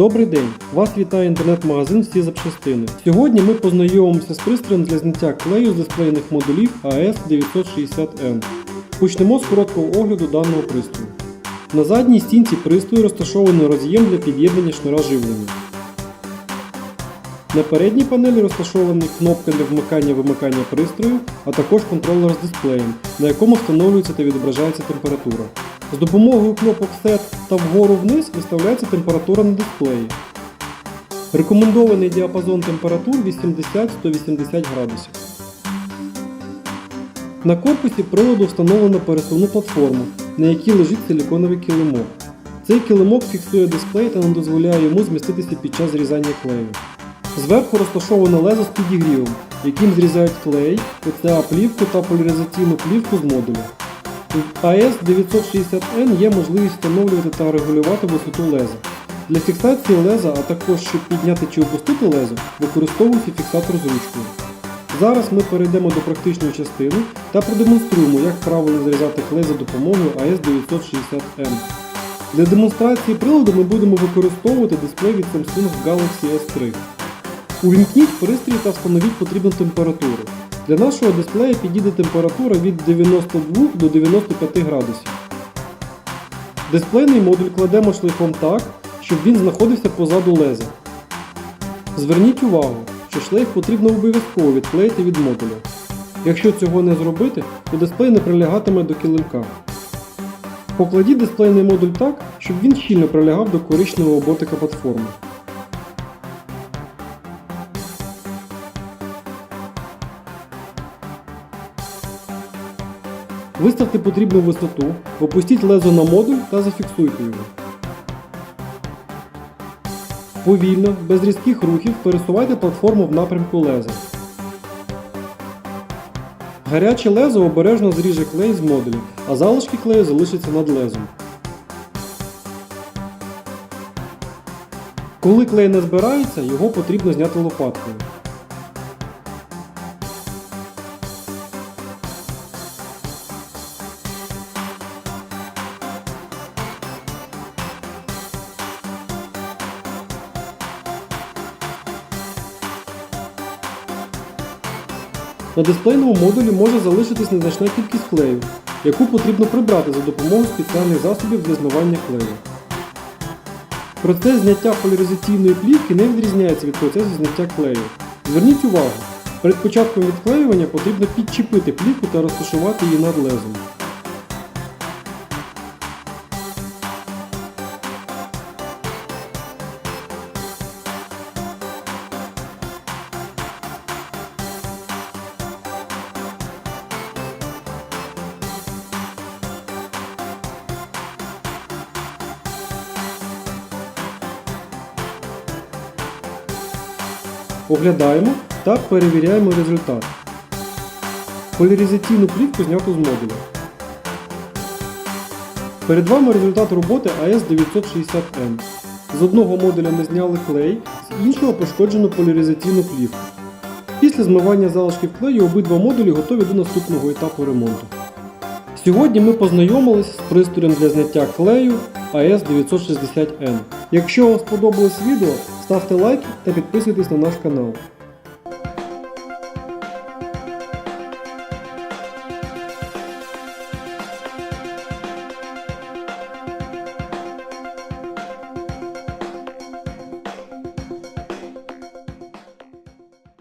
Добрий день! Вас вітає інтернет-магазин всі запчастини. Сьогодні ми познайомимося з пристроєм для зняття клею з дисплейних модулів AS960N. Почнемо з короткого огляду даного пристрою. На задній стінці пристрою розташований роз'єм для під'єднання шнура живлення. На передній панелі розташовані кнопка для вмикання-вимикання пристрою, а також контролер з дисплеєм, на якому встановлюється та відображається температура. З допомогою кнопок SET та вгору-вниз виставляється температура на дисплеї. Рекомендований діапазон температур 80-180 градусів. На корпусі приладу встановлено пересувну платформу, на якій лежить силіконовий килимок. Цей килимок фіксує дисплей та не дозволяє йому зміститися під час зрізання клею. Зверху розташоване лезо з підігрівом, яким зрізають клей, ПЦА плівку та поляризаційну плівку з модуля. В AS960N є можливість встановлювати та регулювати висоту леза. Для фіксації леза, а також щоб підняти чи опустити лезо, використовується фіксатор з ручкою. Зараз ми перейдемо до практичної частини та продемонструємо, як правильно зрізати клей за допомогою AS960N. Для демонстрації приладу ми будемо використовувати дисплей від Samsung Galaxy S3. Увімкніть пристрій та встановіть потрібну температуру. Для нашого дисплея підійде температура від 92 до 95 градусів. Дисплейний модуль кладемо шлейфом так, щоб він знаходився позаду леза. Зверніть увагу, що шлейф потрібно обов'язково відклеїти від модуля. Якщо цього не зробити, то дисплей не прилягатиме до килимка. Покладіть дисплейний модуль так, щоб він щільно прилягав до коричневого ботика платформи. Виставте потрібну висоту, опустіть лезо на модуль та зафіксуйте його. Повільно, без різких рухів пересувайте платформу в напрямку леза. Гаряче лезо обережно зріже клей з модуля, а залишки клею залишаться над лезом. Коли клей не збирається, його потрібно зняти лопаткою. На дисплейному модулі може залишитись незначна кількість клею, яку потрібно прибрати за допомогою спеціальних засобів для змивання клею. Процес зняття поляризаційної плівки не відрізняється від процесу зняття клею. Зверніть увагу, перед початком відклеювання потрібно підчепити плівку та розташувати її над лезом. Оглядаємо та перевіряємо результат. Поляризаційну плівку знято з модуля. Перед вами результат роботи AS960M. З одного модуля ми зняли клей, з іншого пошкоджено поляризаційну плівку. Після змивання залишків клею обидва модулі готові до наступного етапу ремонту. Сьогодні ми познайомилися з пристроєм для зняття клею AS960N. Якщо вам сподобалось відео, ставте лайк та підписуйтесь на наш канал.